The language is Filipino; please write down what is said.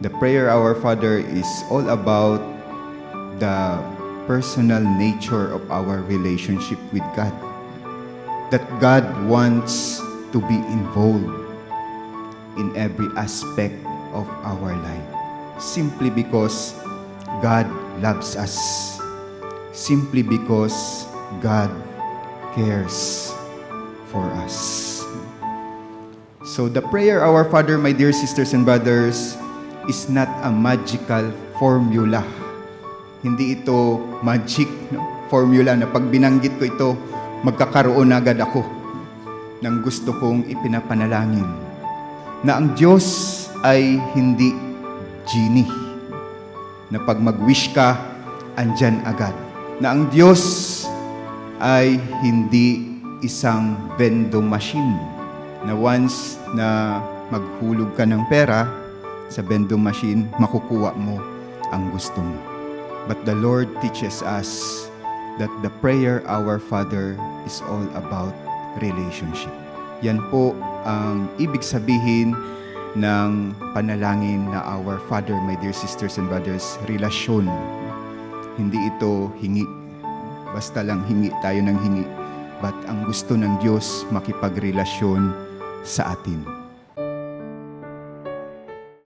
The prayer Our Father is all about the personal nature of our relationship with God. That God wants to be involved in every aspect of our life. Simply because God loves us. Simply because God cares for us. So the prayer Our Father, my dear sisters and brothers, is not a magical formula. Hindi ito magic no? formula na pag binanggit ko ito, magkakaroon agad ako ng gusto kong ipinapanalangin. Na ang Diyos ay hindi genie. Na pag mag-wish ka, andyan agad. Na ang Diyos ay hindi isang vending machine na once na maghulog ka ng pera sa vending machine, makukuha mo ang gusto mo. But the Lord teaches us that the prayer Our Father is all about relationship. Yan po ang ibig sabihin ng panalangin na Our Father, my dear sisters and brothers, relasyon. Hindi ito hingi. Basta lang hingi tayo ng hingi. But ang gusto ng Diyos makipagrelasyon sa atin.